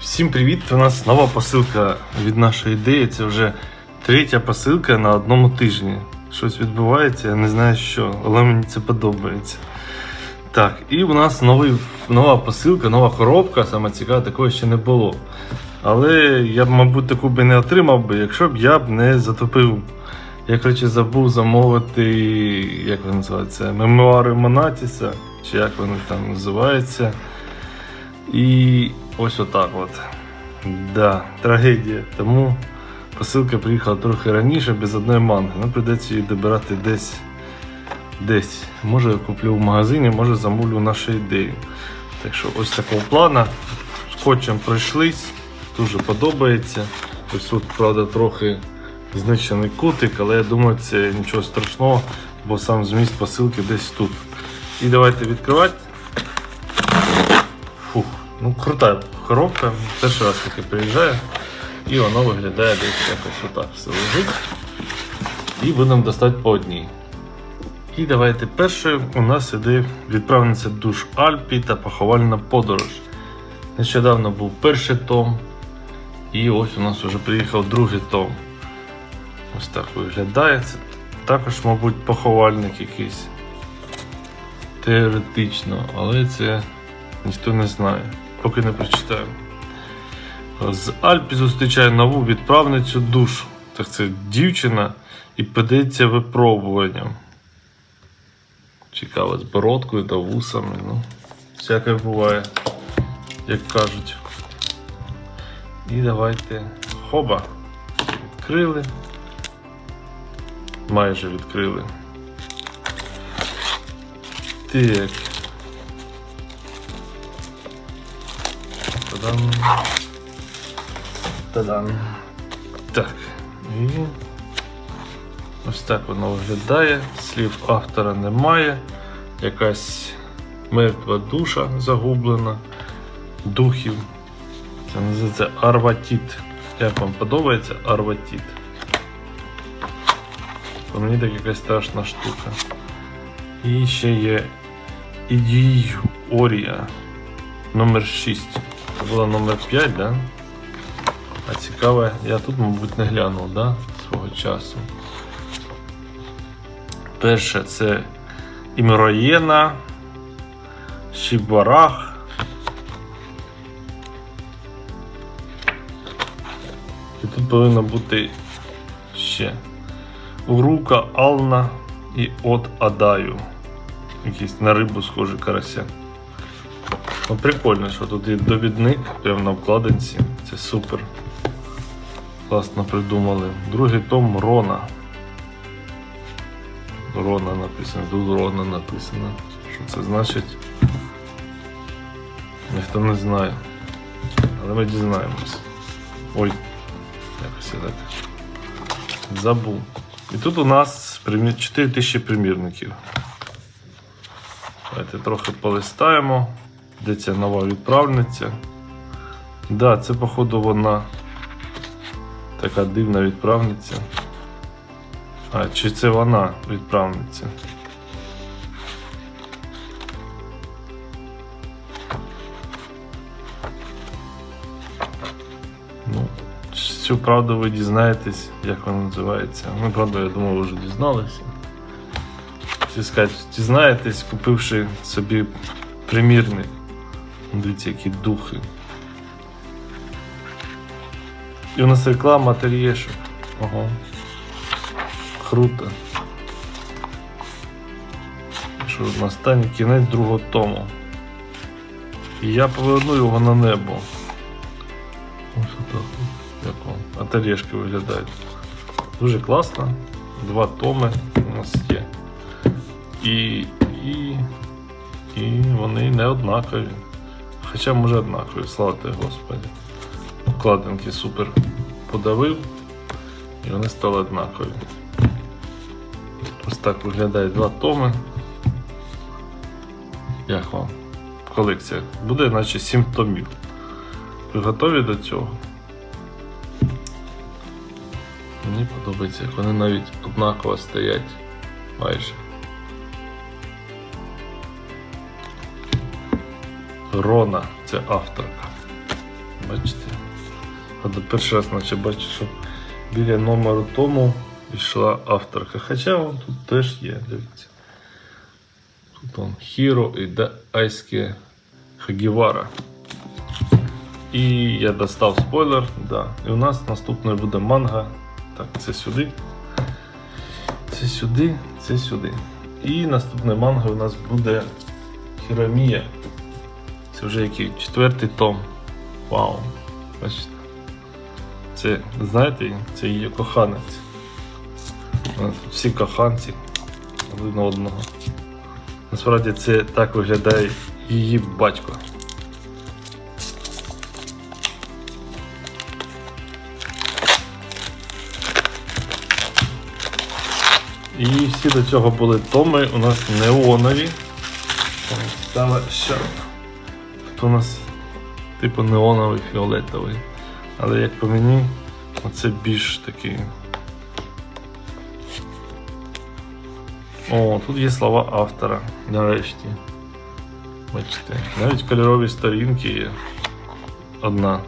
Всім привіт! У нас нова посилка від нашої ідеї. Це вже третя посилка на одному тижні. Щось відбувається, я не знаю що, але мені це подобається. Так, і у нас новий, нова посилка, нова коробка, саме цікаве, такого ще не було. Але я б, мабуть, таку би не отримав би, якщо б я б не затопив. Я, коротше, забув замовити, як вони називаються, мемуари Монатіса, чи як вони там називаються. І ось отак от. Да, трагедія. Тому посилка приїхала трохи раніше, без одної манги. Ну, прийдеться її добирати десь. Десь. Може я куплю в магазині, може замовлю нашу ідею. Так що ось такого плана. Скотчем пройшлись, дуже подобається. Ось тут, правда, трохи знищений кутик, але я думаю, це нічого страшного, бо сам зміст посилки десь тут. І давайте відкривати. Ну крута коробка. Перший раз таки приїжджає. І воно виглядає десь якось отак все лежить. І будемо достати по одній. І давайте перше у нас іде відправниця душ Альпі та поховальна подорож. Нещодавно був перший том. І ось у нас вже приїхав другий том. Ось так виглядає. Це також, мабуть, поховальник якийсь. Теоретично, але це ніхто не знає, поки не прочитаю. З Альпі зустрічає нову відправницю душ. Так це дівчина і подається випробуванням. Цікаво, з бородкою та вусами. Ну, всяке буває, як кажуть. І давайте. Хоба. Відкрили. Майже відкрили. Так. Та-дам. Та-дам. Так. І ось так воно виглядає. Слів автора немає. Якась мертва душа загублена. Духів. Це називається Арватіт. Як вам подобається Арватіт? По мені так якась страшна штука. І ще є Ідій Орія номер 6. Це була номер 5, да? А цікаве, я тут, мабуть, не глянув, да? Свого часу. Перше це Імроєна, Шібарах. І тут повинно бути ще Урука, Ална і От Адаю. Якийсь на рибу схожий карася. Ну, прикольно, що тут є довідник прямо на обкладинці. Це супер. Класно придумали. Другий том Рона. Рона написано, тут Рона написано. Що це значить? Ніхто не знає. Але ми дізнаємось. Ой, якось я так. Забув. І тут у нас 4 тисячі примірників. Давайте трохи полистаємо. Де ця нова відправниця? Да, це, походу, вона така дивна відправниця. А, чи це вона відправниця? Ну, цю правду ви дізнаєтесь, як вона називається. Ну, правда, я думаю, ви вже дізналися. Чи дізнаєтесь, купивши собі примірник. Дивіться, які духи. І у нас реклама ательєшок. Ого. Круто. Що настані кінець другого тому. І я поверну його на небо. Ось отак. Як вам ательєшки виглядають. Дуже класно. Два томи у нас є. І, і, і вони не однакові. Хоча може однакові, слава тебе Господи. Вкладинки супер подавив і вони стали однакові. Ось так виглядає два томи. Як вам? Колекція. Буде наче 7 томів. Ви готові до цього? Мені подобається, як вони навіть однаково стоять майже. Рона, це авторка. бачите? А до перший раз наче бачу, що біля номеру тому йшла авторка. Хоча вон тут теж є, дивіться. Тут он Хіро і Дайське Хагівара. І я достав спойлер, да. І у нас наступною буде манга. Так, це сюди. Це сюди, це сюди. І наступна манга у нас буде Хіромія. Це вже який четвертий том. Вау. Бачите? Це, знаєте, це її коханець. Всі коханці один одного. Насправді це так виглядає її батько. І всі до цього були томи у нас неонові. Там Стало ще. Тут у нас типу неоновий фіолетовий. Але як по мені, оце більш такий. О, тут є слова автора, нарешті. Бачите, навіть кольорові сторінки є. Одна.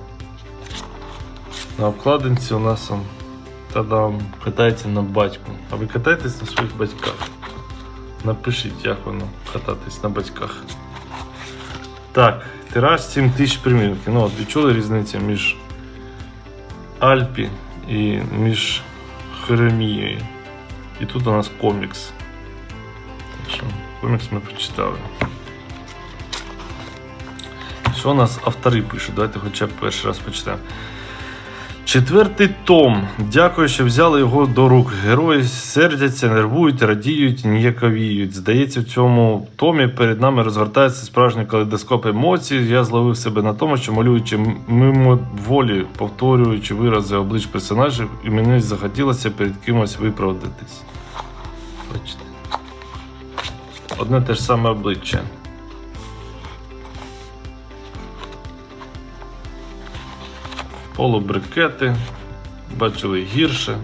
На обкладинці у нас он Та-дам, катається на батьку. А ви катаєтесь на своїх батьках? Напишіть, як воно кататись на батьках. Так, тираж 7 тисяч примірників. Ну, от відчули різницю між Альпі і між Херемією. І тут у нас комікс. Так що, комікс ми прочитали. Що у нас автори пишуть? Давайте хоча б перший раз почитаємо. Четвертий том. Дякую, що взяли його до рук. Герої сердяться, нервують, радіють, ніяковіють. Здається, в цьому томі перед нами розгортається справжній калейдоскоп емоцій. Я зловив себе на тому, що малюючи мимо волі, повторюючи вирази облич персонажів, і мені захотілося перед кимось виправдатись. Бачите. Одне те ж саме обличчя. Полубрикети, бачили гірше,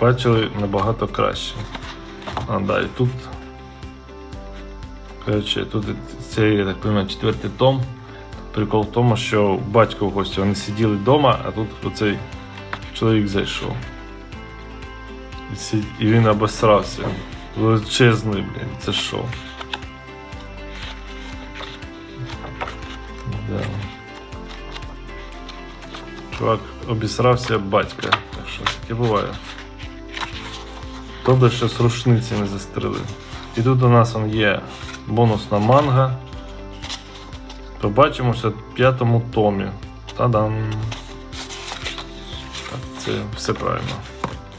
бачили набагато краще. А далі тут. Коротше, тут це, я так розумію, четвертий том. Прикол в тому, що батько в гості вони сиділи вдома, а тут оцей чоловік зайшов. І, і він обосрався. Величезний, блін, це що? Чувак обісрався батька. Так що таке буває. Тобто ще з рушниці не застрелив. І тут у нас он є бонусна манга. Побачимося в п'ятому томі. Та-дам! Так, це все правильно.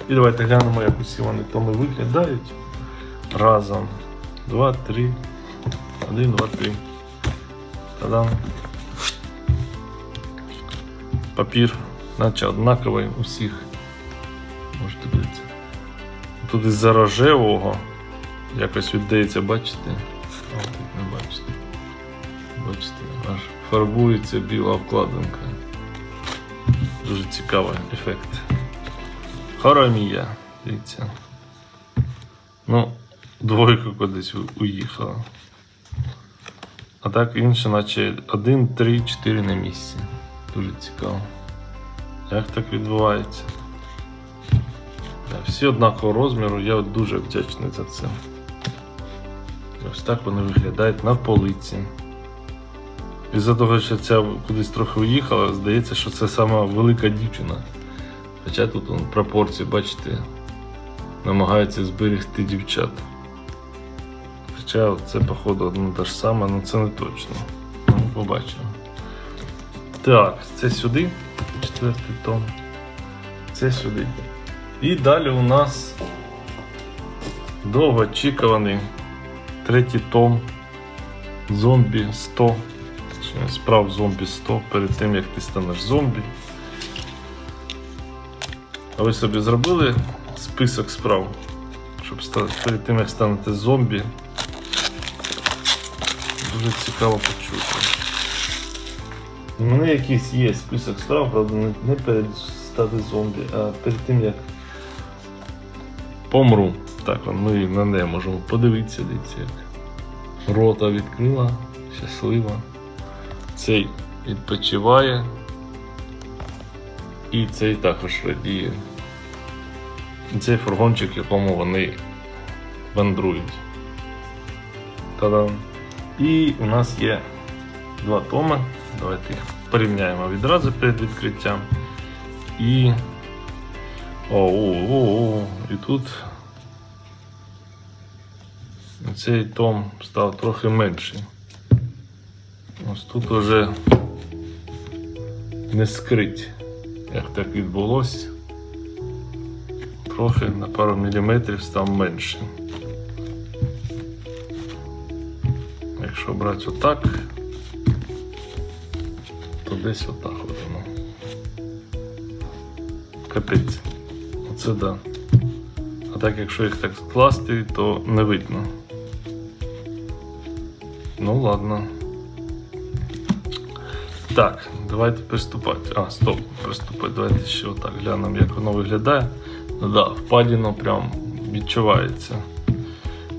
І давайте глянемо, як усі вони томи виглядають. Разом. Два, три. Один, два, три. Та-дам! Папір, наче однаковий у всіх. Можете дивитися. Тут із-за рожевого якось віддається, бачите? О, тут не бачите. Бачите, аж фарбується біла обкладинка. Дуже цікавий ефект. Хоромія, дивіться. Ну, двойка кудись уїхала. А так інше, наче 1, 3, 4 на місці. Дуже цікаво. Як так відбувається? Всі однакового розміру, я дуже вдячний за це. Ось так вони виглядають на полиці. І за того, що ця кудись трохи уїхала, здається, що це сама велика дівчина. Хоча тут он, пропорції, бачите, намагаються зберегти дівчат. Хоча це, походу, одно те ж саме, але це не точно. Ну, побачимо. Так, це сюди. Четвертий том. Це сюди. І далі у нас довгоочікуваний третій том. Зомбі 100. Справ зомбі 100 перед тим як ти станеш зомбі. А ви собі зробили список справ, щоб ста- перед тим як станете зомбі. Дуже цікаво почути. У мене якийсь є список справ, правда, не, не перед стати зомбі, а перед тим як помру. Так, ми на неї можемо подивитися, дивіться, як рота відкрила, щаслива. Цей відпочиває. І цей також радіє. І цей фургончик, в якому вони вандрують. Та-дам! І у нас є два томи. Давайте їх порівняємо відразу перед відкриттям. І. О, о, о, о. І тут цей том став трохи менший. Ось тут вже не скрить, як так відбулося. Трохи на пару міліметрів став меншим. Якщо брати отак, десь отак от воно. Капець. Оце да. А так якщо їх так скласти, то не видно. Ну ладно. Так, давайте приступати. А, стоп, приступати. Давайте ще отак глянемо, як воно виглядає. Ну да, впадіно прям відчувається.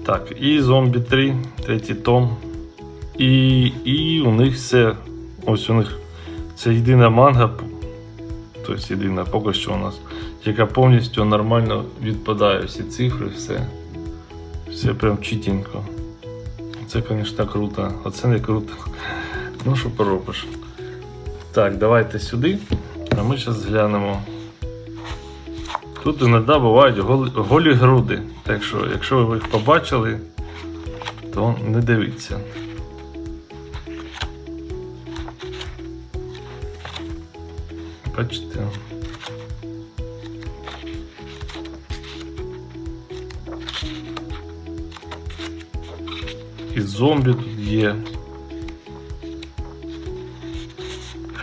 Так, і зомбі 3, третій том. І, і у них все. Ось у них це єдина манга. Тобто єдина поки що у нас, яка повністю нормально відпадає всі цифри, все. Все прям чітенько. Це, звісно, круто, а це не круто. Ну, що поробиш. Так, давайте сюди, а ми зараз глянемо. Тут іноді бувають голі, голі груди. Так що, якщо ви їх побачили, то не дивіться. Бачите? І зомбі тут є.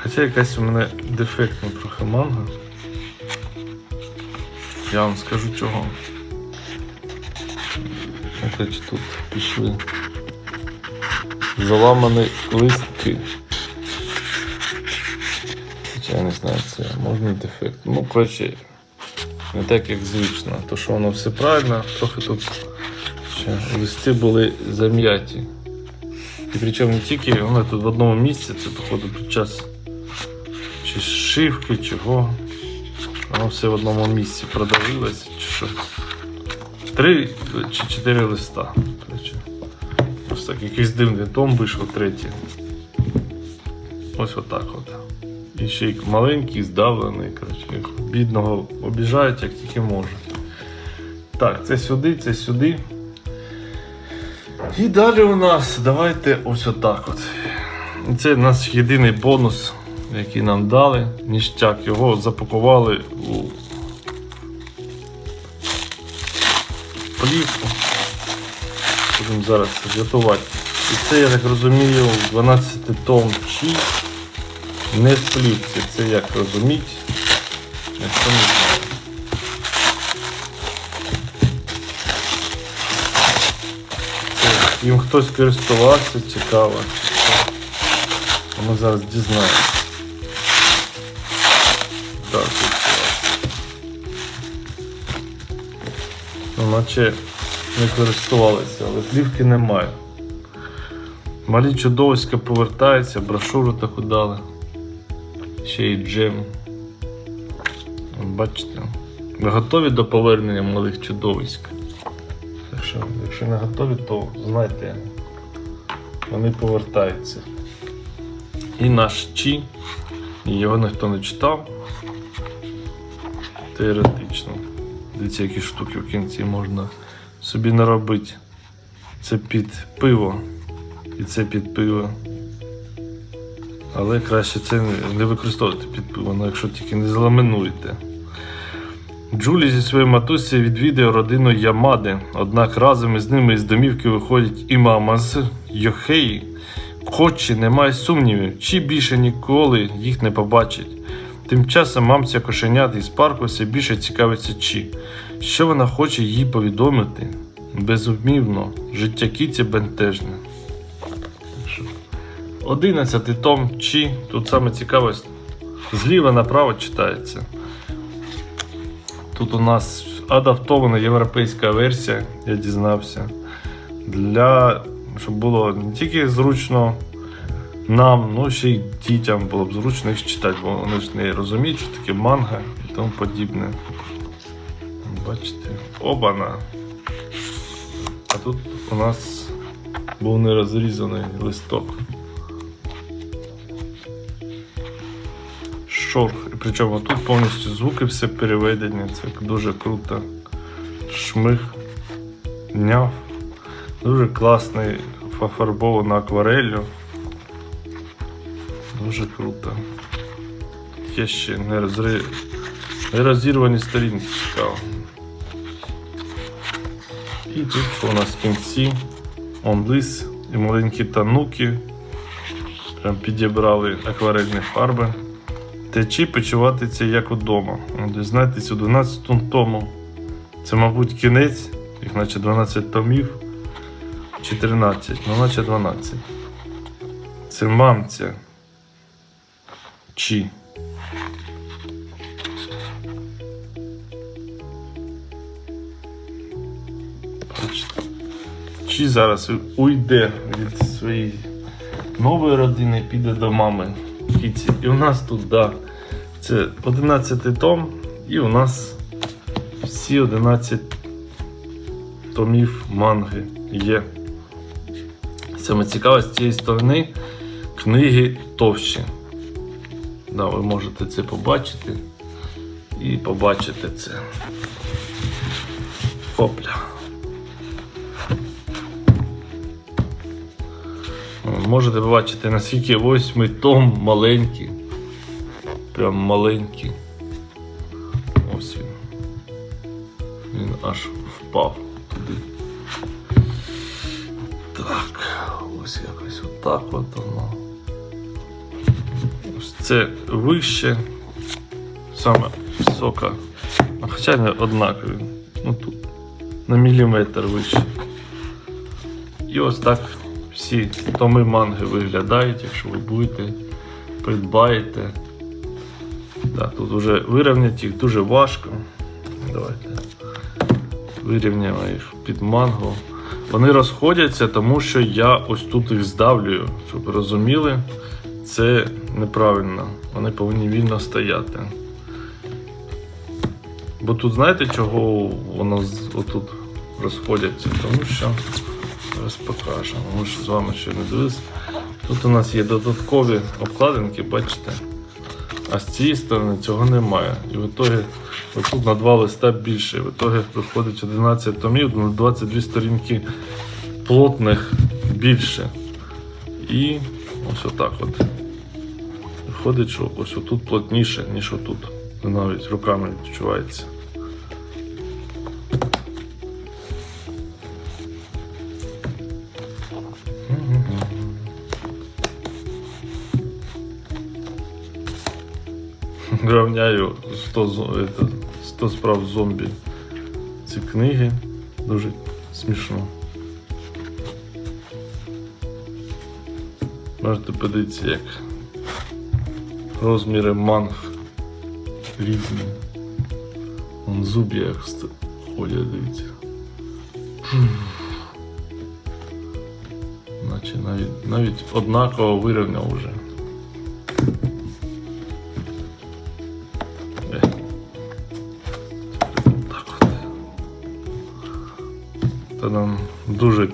Хоча якась у мене дефектна трохи манга. Я вам скажу чого. Опять тут пішли. Заламані листки. Я не знаю, це можна дефект. Ну, коротше, не так як звично. То що воно все правильно, трохи тут ще листи були зам'яті. І причому не тільки вони тут в одному місці, це походу під час чи шивки, чого. Воно все в одному місці продавилось, чи що. Три чи чотири листа. Просто так якийсь дивний том вийшов третій. Ось отак от. І ще й маленький, здавлений. Коротше, бідного обіжають, як тільки можуть. Так, це сюди, це сюди. І далі у нас давайте ось отак от. Це наш єдиний бонус, який нам дали. Ніштяк. Його запакували у плівку. Будемо зараз це готувати. І це, я так розумію, 12 том чи не в. Це як розуміти. Якщо не знаю. Їм хтось користувався, цікаво. Ми зараз дізнаємося. Так, ну, наче не користувалися, але плівки немає. Малі чудовиська повертаються, брошуру таку дали. Ще й джем. Бачите? Ви готові до повернення малих чудовиськ? Так що, якщо не готові, то знайте, вони повертаються. І наш Чі, його ніхто не читав. Теоретично. Дивіться, які штуки в кінці можна собі наробити. Це під пиво. І це під пиво. Але краще це не- використовувати під пиво, ну, якщо тільки не заламинуєте. Джулі зі своєю матусею відвідує родину Ямади, однак разом із ними із домівки виходить і мама з Йохеї. Хоче, немає сумнівів, чи більше ніколи їх не побачить. Тим часом мамця кошенят із парку все більше цікавиться Чі. Що вона хоче їй повідомити? Безумовно, життя кіті бентежне. Так що, Одинадцятий том Чі, тут саме цікаве, зліва направо читається. Тут у нас адаптована європейська версія, я дізнався. Для щоб було не тільки зручно нам, ну ще й дітям було б зручно їх читати, бо вони ж не розуміють, що таке манга і тому подібне. Бачите, обана. А тут у нас був нерозрізаний листок. Шорх. Причому тут повністю звуки все переведені. Це дуже круто. Шмих, няв. Дуже класний пофарбовано аквареллю. Дуже круто. Є ще не, розри... не розірвані сторінки цікаво. І тут що у нас кінці? Он лис і маленькі тануки. Прям підібрали акварельні фарби. Течі почуватися як удома. Дізнайтесь у 12 тому. Це, мабуть, кінець, їх наче 12 томів. Чи 13, ну наче 12. Це мамця. Чи. Чи зараз уйде від своєї нової родини, піде до мами кіці. І у нас тут, да, це 11 том, і у нас всі 11 томів манги є. Саме цікаве з цієї сторони книги товщі. Да, ви можете це побачити і побачите це. Хопля. Можете побачити, наскільки восьмий том маленький. Прям маленький. Ось він. Він аж впав туди. Так, ось якось отак от воно. Ось це вище, саме висока. А Хоча не однакові. Ну тут на міліметр вище. І ось так всі томи манги виглядають, якщо ви будете, придбаєте. Да, тут вже вирівняти їх дуже важко. Давайте вирівняємо їх під мангу. Вони розходяться, тому що я ось тут їх здавлюю, щоб ви розуміли, це неправильно. Вони повинні вільно стояти. Бо тут знаєте, чого воно отут розходяться? Тому що зараз покажемо. Ми ж з вами ще не дивилися. Тут у нас є додаткові обкладинки, бачите? А з цієї сторони цього немає. І в ітогі отут на два листа більше. В ітогі виходить 11 томів, на 22 сторінки плотних більше. І ось отак от. Виходить, що ось отут плотніше, ніж отут. Навіть руками відчувається. Равняю 100, это, 100 справ зомбі. Ці книги дуже смішно. Можете подивитися, як розміри манг різні. Вон зуб'я як ходять, дивіться. Наче навіть, навіть однаково вирівняв уже.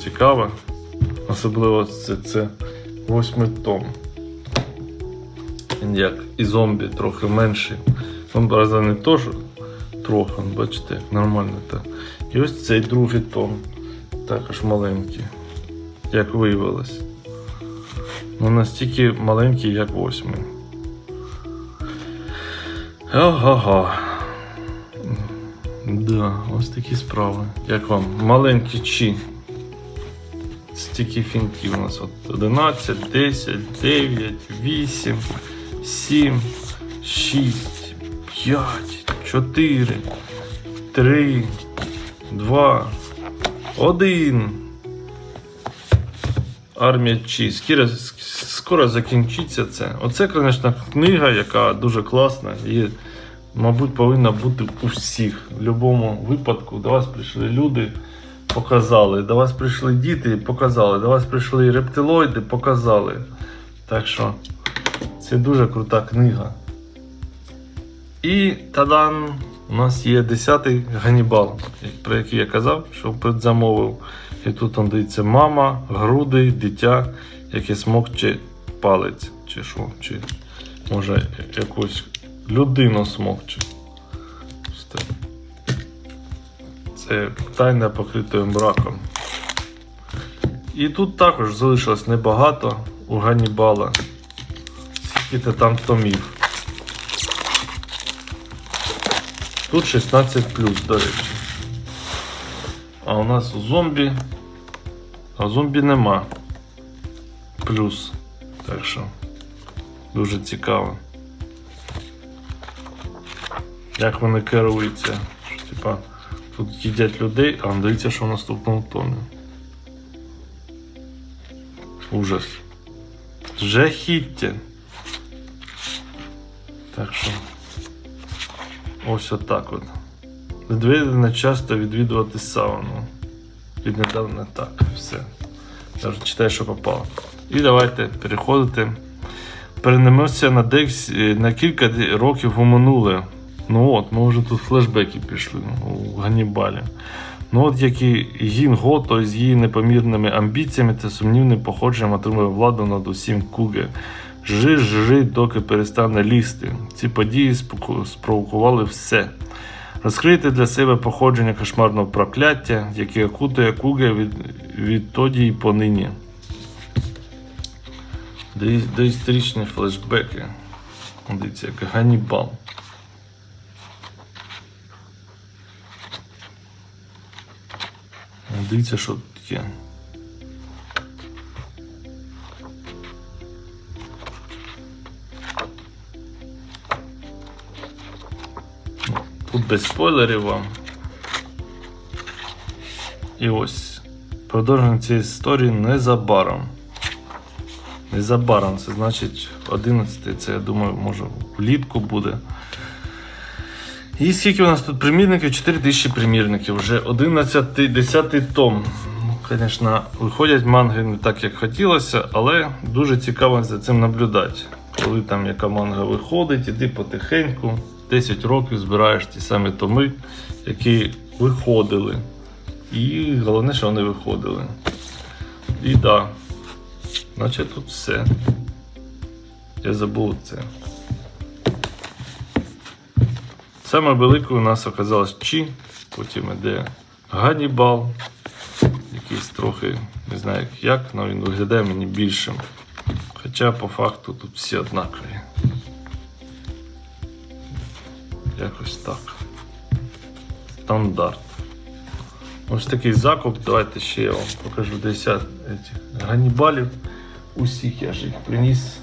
Дуже цікаво. Особливо це, це восьмий том. Як і зомбі трохи менший. Він правда не то, що трохи, бачите, як нормально так. І ось цей другий том. Також маленький. Як виявилось. Ну настільки маленький, як восьмий. Ого. Да, ось такі справи. Як вам? Маленькі чи? Стільки фінків у нас от 11, 10, 9, 8, 7, 6, 5, 4, 3, 2, 1. Армія Чі. Скоро, скоро закінчиться це. Оце, звісно, книга, яка дуже класна. І, мабуть, повинна бути у всіх. В будь-якому випадку до вас прийшли люди, показали. До вас прийшли діти, показали. До вас прийшли рептилоїди, показали. Так що це дуже крута книга. І тадан! У нас є 10-й Ганібал, про який я казав, що предзамовив. І тут он дивиться мама, груди, дитя, яке смокче палець, чи що, чи може якусь людину смокче. Це тайна покритою мраком. І тут також залишилось небагато у Ганібала. Скільки-то там томів. Тут 16 до речі. А у нас зомбі. А зомбі нема. Плюс. Так що дуже цікаво. Як вони керуються. Що, Типа, тут їдять людей, а дивіться, що в наступному томі. Ужас. Жахіття. Так що. Ось отак от. Відведено часто відвідувати сауну. Віднедавна так, все. Я вже читаю, що попало. І давайте переходити. Перенемося на декс на кілька років у минуле. Ну от, ми вже тут флешбеки пішли у Ганнібалі. Ну от як і Гін Гото з її непомірними амбіціями та сумнівним походженням отримує владу над усім Куге. Жи, жи, доки перестане лізти. Ці події спровокували все. Розкрити для себе походження кошмарного прокляття, яке окутує Куге від, відтоді і понині. Доі- Доісторичні флешбеки. Дивіться, як Ганнібал. Дивіться, що тут є. Тут без спойлерів вам. І ось. Продовження цієї історії незабаром. Незабаром, це значить 11 це я думаю, може влітку буде. І скільки у нас тут примірників? 4000 примірників. Вже 11, 10 том. Ну, Звісно, виходять манги не так, як хотілося, але дуже цікаво за цим наблюдати. Коли там яка манга виходить, іди потихеньку, 10 років збираєш ті самі томи, які виходили. І головне, що вони виходили. І так, да, наче тут все. Я забув це. Саме великою у нас оказалось Чі, потім іде Ганнібал, якийсь трохи, не знаю як, але він виглядає мені більшим. Хоча по факту тут всі однакові. Якось так. Стандарт. Ось такий закуп. Давайте ще я вам покажу 10 этих ганібалів. Усіх я ж їх приніс.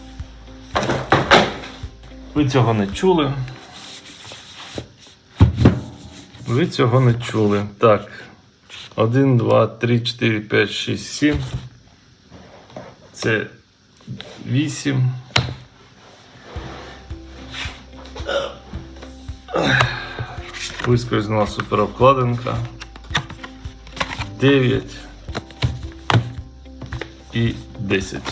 Ви цього не чули. Ви цього не чули. Так. 1, 2, 3, 4, 5, 6, 7. Це 8. Вискользнула суперобкладинка. 9 і 10.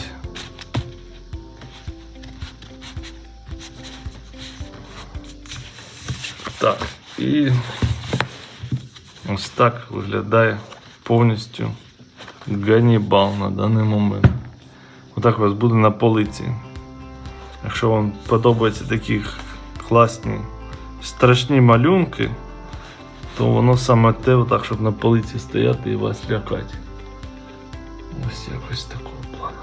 Так, і ось так виглядає повністю Ганнібал на даний момент. Отак у вас буде на полиці. Якщо вам подобаються такі класні страшні малюнки, то воно саме те, отак, щоб на полиці стояти і вас лякати. Ось якось такого плану.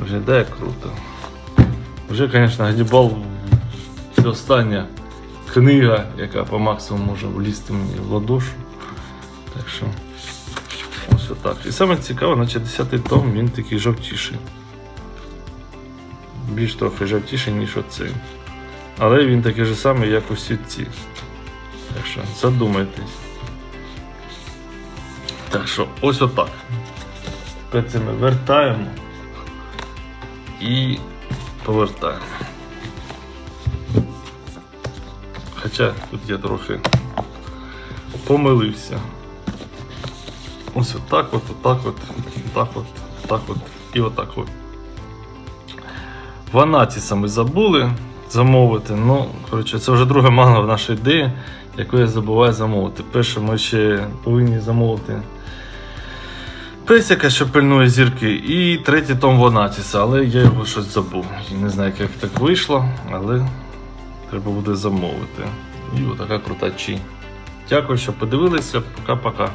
Виглядає круто. Вже, звісно, Ганнібал це остання книга, яка по максимуму може влізти мені в ладошу. Так що ось отак. І саме цікаве, наче 10 том він такий жовтіший. Більш трохи жовтіший, ніж оцей. Але він такий же самий, як усі ці. Так що задумайтесь. Так що ось отак. Тепер це ми вертаємо і повертаємо. Хоча тут я трохи помилився. Ось отак от, отак от, отак от, отак от і отак от. Ванатіса ми забули замовити. Ну, коротше, це вже друга манга в нашій ідеї, яку я забуваю замовити. Перше, ми ще повинні замовити Песика, що пильнує зірки, і третій том Ванатіса, але я його щось забув. Не знаю, як так вийшло, але треба буде замовити. І отака крута чи. Дякую, що подивилися. Пока-пока.